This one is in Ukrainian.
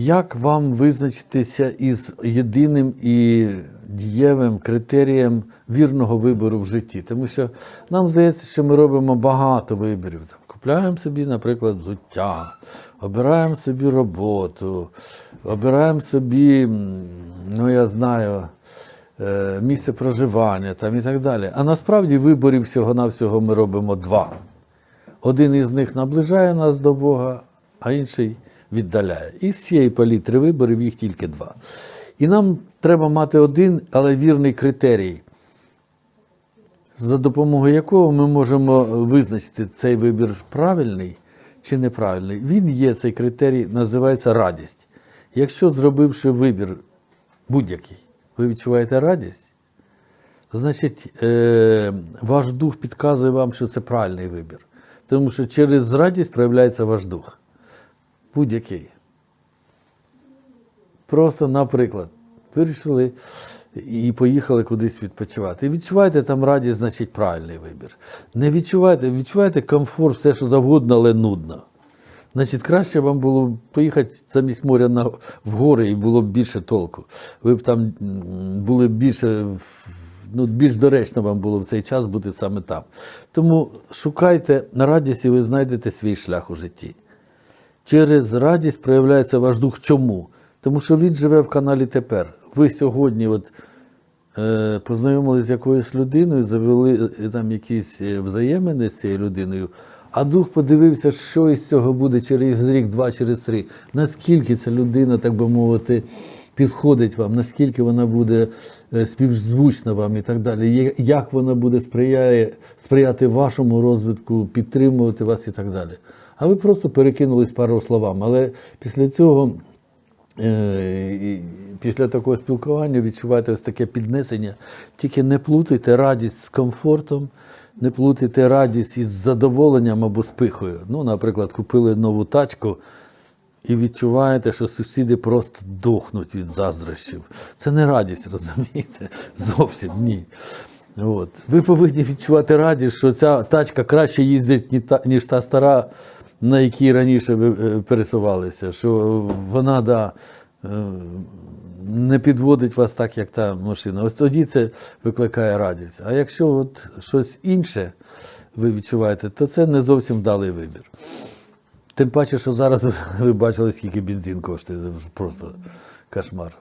Як вам визначитися із єдиним і дієвим критерієм вірного вибору в житті? Тому що нам здається, що ми робимо багато виборів. Купляємо собі, наприклад, взуття, обираємо собі роботу, обираємо собі, ну я знаю, е, місце проживання там, і так далі. А насправді виборів всього-навсього ми робимо два. Один із них наближає нас до Бога, а інший віддаляє. І всієї палітри виборів їх тільки два. І нам треба мати один, але вірний критерій, за допомогою якого ми можемо визначити цей вибір правильний чи неправильний. Він є цей критерій, називається радість. Якщо зробивши вибір будь-який, ви відчуваєте радість, значить е, ваш дух підказує вам, що це правильний вибір. Тому що через радість проявляється ваш дух. Будь-який. Просто, наприклад, вирішили і поїхали кудись відпочивати. І відчуваєте там радість, значить правильний вибір. Не відчуваєте, відчуваєте комфорт, все що завгодно, але нудно. Значить, краще вам було поїхати замість моря на, в гори і було б більше толку. Ви б там були більше, ну, більш доречно вам було в цей час бути саме там. Тому шукайте на радість і ви знайдете свій шлях у житті. Через радість проявляється ваш дух. Чому? Тому що він живе в каналі тепер. Ви сьогодні от, е, познайомилися з якоюсь людиною, завели е, там якісь е, взаємини з цією людиною, а дух подивився, що із цього буде через рік, два, через три. Наскільки ця людина, так би мовити, підходить вам, наскільки вона буде е, співзвучна вам і так далі, як вона буде сприяє, сприяти вашому розвитку, підтримувати вас і так далі. А ви просто перекинулись пару словами. Але після цього, е, після такого спілкування відчуваєте ось таке піднесення. Тільки не плутайте радість з комфортом, не плутайте радість із задоволенням або з пихою. Ну, наприклад, купили нову тачку. І відчуваєте, що сусіди просто дохнуть від заздрощів. Це не радість, розумієте? Зовсім ні. От. Ви повинні відчувати радість, що ця тачка краще їздить, ніж та стара, на якій раніше ви е, пересувалися. Що вона да, е, не підводить вас так, як та машина. Ось тоді це викликає радість. А якщо от щось інше ви відчуваєте, то це не зовсім вдалий вибір. Тим паче, що зараз ви бачили, скільки бензин коштує. Це просто кошмар.